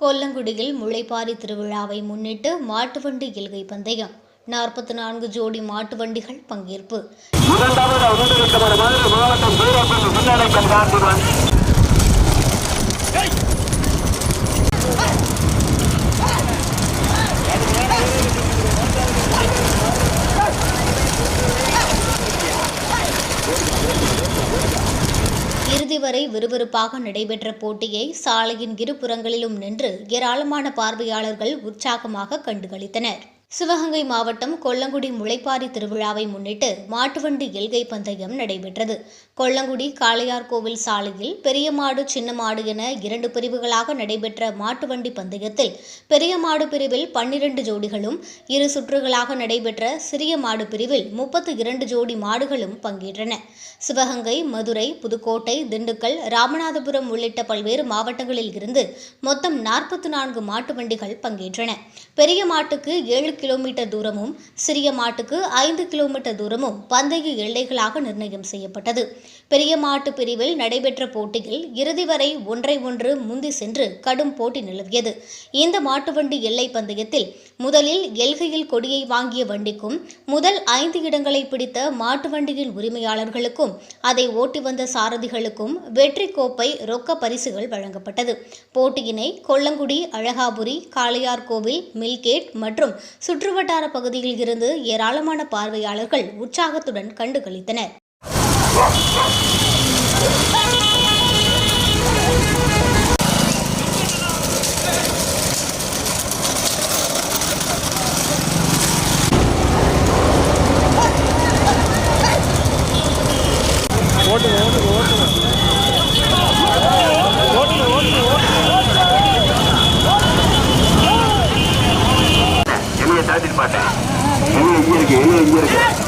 கொல்லங்குடியில் முளைப்பாரி திருவிழாவை முன்னிட்டு மாட்டு வண்டி இல்கை பந்தயம் நாற்பத்தி நான்கு ஜோடி மாட்டு வண்டிகள் பங்கேற்பு இறுதி வரை விறுவிறுப்பாக நடைபெற்ற போட்டியை சாலையின் இருபுறங்களிலும் நின்று ஏராளமான பார்வையாளர்கள் உற்சாகமாக கண்டுகளித்தனர். சிவகங்கை மாவட்டம் கொல்லங்குடி முளைப்பாரி திருவிழாவை முன்னிட்டு மாட்டுவண்டி எல்கை பந்தயம் நடைபெற்றது. கொல்லங்குடி காளையார் கோவில் சாலையில் பெரிய மாடு சின்ன மாடு என இரண்டு பிரிவுகளாக நடைபெற்ற மாட்டுவண்டி பந்தயத்தில் பெரிய மாடு பிரிவில் பன்னிரண்டு ஜோடிகளும் இரு சுற்றுகளாக நடைபெற்ற சிறிய மாடு பிரிவில் முப்பத்து இரண்டு ஜோடி மாடுகளும் பங்கேற்றன. சிவகங்கை மதுரை புதுக்கோட்டை திண்டுக்கல் ராமநாதபுரம் உள்ளிட்ட பல்வேறு மாவட்டங்களில் இருந்து மொத்தம் நாற்பத்தி நான்கு மாட்டு வண்டிகள் பங்கேற்றன. பெரிய மாட்டுக்கு ஏழு கிலோமீட்டர் தூரமும் சிறிய மாட்டுக்கு ஐந்து கிலோமீட்டர் தூரமும் பந்தய எல்லைகளாக நிர்ணயம் செய்யப்பட்டது. பெரிய மாட்டு பிரிவில் நடைபெற்ற போட்டியில் இறுதி வரை ஒன்றை ஒன்று முந்தி சென்று கடும் போட்டி நிலவியது. இந்த மாட்டுவண்டி எல்லை பந்தயத்தில் முதலில் எல்கையில் கொடியை வாங்கிய வண்டிக்கும் முதல் ஐந்து இடங்களை பிடித்த மாட்டு வண்டியின் உரிமையாளர்களுக்கும் அதை ஓட்டி வந்த சாரதிகளுக்கும் வெற்றி கோப்பை ரொக்க பரிசுகள் வழங்கப்பட்டது. போட்டியினை கொல்லங்குடி அழகாபுரி காளையார் கோவில் மில்கேட் மற்றும் சுற்றுவட்டார பகுதியில் இருந்து ஏராளமான பார்வையாளர்கள் உற்சாகத்துடன் கண்டுகளித்தனர். years.